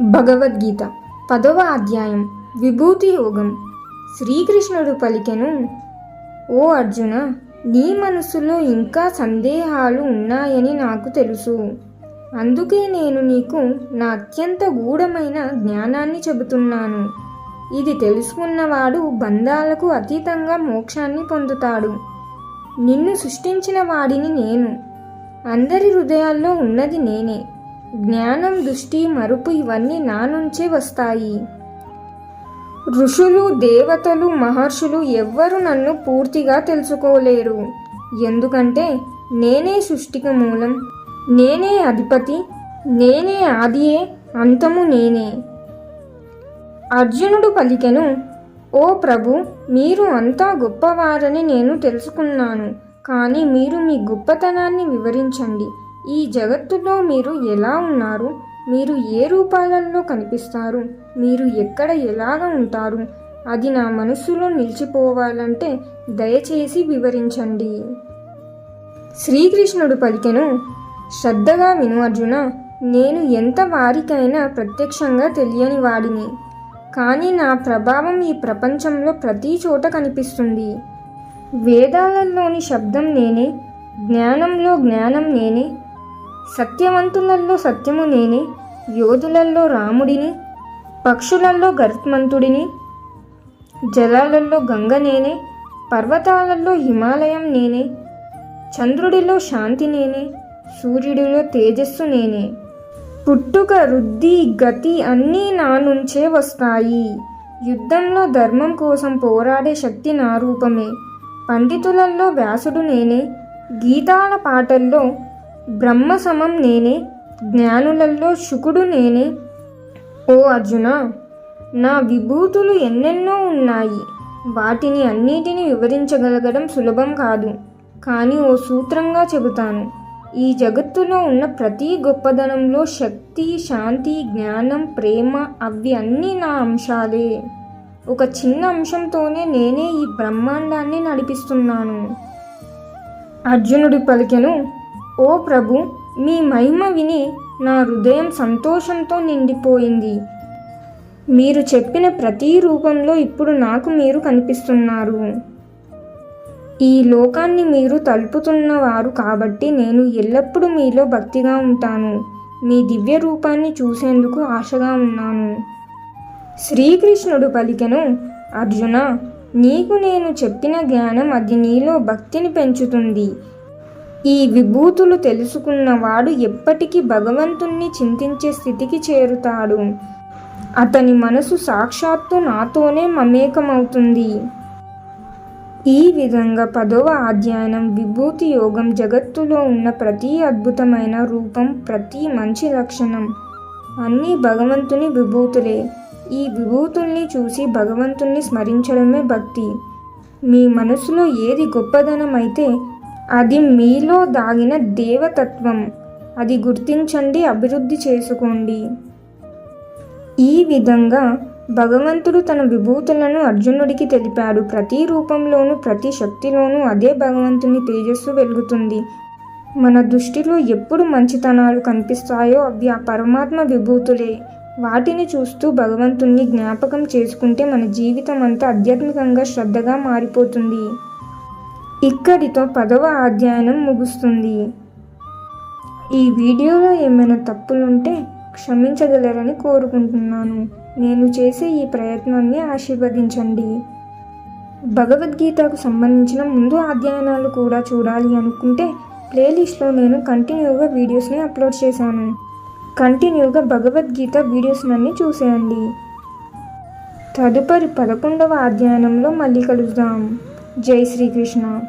భగవద్గీత పదవ అధ్యాయం విభూతి యోగం. శ్రీకృష్ణుడు పలికెను ఓ అర్జున నీ మనసులో ఇంకా సందేహాలు ఉన్నాయని నాకు తెలుసు. అందుకే నేను నీకు నా అత్యంత గూఢమైన జ్ఞానాన్ని చెబుతున్నాను. ఇది తెలుసుకున్నవాడు బంధాలకు అతీతంగా మోక్షాన్ని పొందుతాడు. నిన్ను సృష్టించిన వాడిని నేను. అందరి హృదయాల్లో ఉన్నది నేనే. జ్ఞానం దృష్టి మరుపు ఇవన్నీ నా నుంచే వస్తాయి. ఋషులు దేవతలు మహర్షులు ఎవ్వరు నన్ను పూర్తిగా తెలుసుకోలేరు. ఎందుకంటే నేనే సృష్టికి మూలం నేనే అధిపతి నేనే ఆదియే అంతము నేనే. అర్జునుడు పలికెను ఓ ప్రభు మీరు అంతా గొప్పవారని నేను తెలుసుకున్నాను. కానీ మీరు మీ గొప్పతనాన్ని వివరించండి. ఈ జగత్తులో మీరు ఎలా ఉన్నారు? మీరు ఏ రూపాలలో కనిపిస్తారు? మీరు ఎక్కడ ఎలాగ ఉంటారు? అది నా మనసులో నిలిచిపోవాలంటే దయచేసి వివరించండి. శ్రీకృష్ణుడు పలికెను శ్రద్ధగా విను అర్జున నేను ఎంత వారికైనా ప్రత్యక్షంగా తెలియని వాడిని. కానీ నా ప్రభావం ఈ ప్రపంచంలో ప్రతి చోట కనిపిస్తుంది. వేదాలలోని శబ్దం నేనే జ్ఞానంలో జ్ఞానం నేనే సత్యవంతులలో సత్యము నేనే యోధులలో రాముడిని పక్షులలో గరుత్మంతుడిని జలాలలో గంగ నేనే పర్వతాలలో హిమాలయం నేనే చంద్రుడిలో శాంతి నేనే సూర్యుడిలో తేజస్సు నేనే. పుట్టుక వృద్ధి గతి అన్నీ నా నుంచే వస్తాయి. యుద్ధంలో ధర్మం కోసం పోరాడే శక్తి నా రూపమే. పండితులలో వ్యాసుడు నేనే. గీతాల పాటల్లో బ్రహ్మ సమం నేనే జ్ఞానులలో శుకుడు నేనే. ఓ అర్జున నా విభూతులు ఎన్నెన్నో ఉన్నాయి. వాటిని అన్నిటిని వివరించగలగడం సులభం కాదు. కానీ ఓ సూత్రంగా చెబుతాను. ఈ జగత్తులో ఉన్న ప్రతి గొప్పదనంలో శక్తి శాంతి జ్ఞానం ప్రేమ అవి అన్నీ నా అంశాలే. ఒక చిన్న అంశంతోనే నేనే ఈ బ్రహ్మాండాన్ని నడిపిస్తున్నాను. అర్జునుడి పలికెను ఓ ప్రభు మీ మహిమ విని నా హృదయం సంతోషంతో నిండిపోయింది. మీరు చెప్పిన ప్రతి రూపంలో ఇప్పుడు నాకు మీరు కనిపిస్తున్నారు. ఈ లోకాన్ని మీరు తలుపుతున్నవారు కాబట్టి నేను ఎల్లప్పుడూ మీలో భక్తిగా ఉంటాను. మీ దివ్య రూపాన్ని చూసేందుకు ఆశగా ఉన్నాను. శ్రీకృష్ణుడు పలికెను అర్జున నీకు నేను చెప్పిన జ్ఞానం అది నీలో భక్తిని పెంచుతుంది. ఈ విభూతులు తెలుసుకున్నవాడు ఎప్పటికీ భగవంతుణ్ణి చింతించే స్థితికి చేరుతాడు. అతని మనసు సాక్షాత్తు నాతోనే మమేకమవుతుంది. ఈ విధంగా పదవ అధ్యయనం విభూతి యోగం జగత్తులో ఉన్న ప్రతి అద్భుతమైన రూపం ప్రతి మంచి లక్షణం అన్నీ భగవంతుని విభూతులే. ఈ విభూతుల్ని చూసి భగవంతుణ్ణి స్మరించడమే భక్తి. మీ మనసులో ఏది గొప్పదనమైతే అయితే అది మీలో దాగిన దేవతత్వం. అది గుర్తించండి అభివృద్ధి చేసుకోండి. ఈ విధంగా భగవంతుడు తన విభూతులను అర్జునుడికి తెలిపాడు. ప్రతి రూపంలోనూ ప్రతి శక్తిలోనూ అదే భగవంతుని తేజస్సు వెలుగుతుంది. మన దృష్టిలో ఎప్పుడు మంచితనాలు కనిపిస్తాయో అవి ఆ పరమాత్మ విభూతులే. వాటిని చూస్తూ భగవంతుణ్ణి జ్ఞాపకం చేసుకుంటే మన జీవితం అంతా ఆధ్యాత్మికంగా శ్రద్ధగా మారిపోతుంది. ఇక్కడితో పదవ అధ్యయనం ముగుస్తుంది. ఈ వీడియోలో ఏమైనా తప్పులుంటే క్షమించగలరని కోరుకుంటున్నాను. నేను చేసే ఈ ప్రయత్నాన్ని ఆశీర్వదించండి. భగవద్గీతకు సంబంధించిన ముందు అధ్యయనాలు కూడా చూడాలి అనుకుంటే ప్లేలిస్ట్లో నేను కంటిన్యూగా వీడియోస్ని అప్లోడ్ చేశాను. కంటిన్యూగా భగవద్గీత వీడియోస్నన్నీ చూసేయండి. తదుపరి పదకొండవ అధ్యయనంలో మళ్ళీ కలుద్దాం. जय श्री कृष्ण।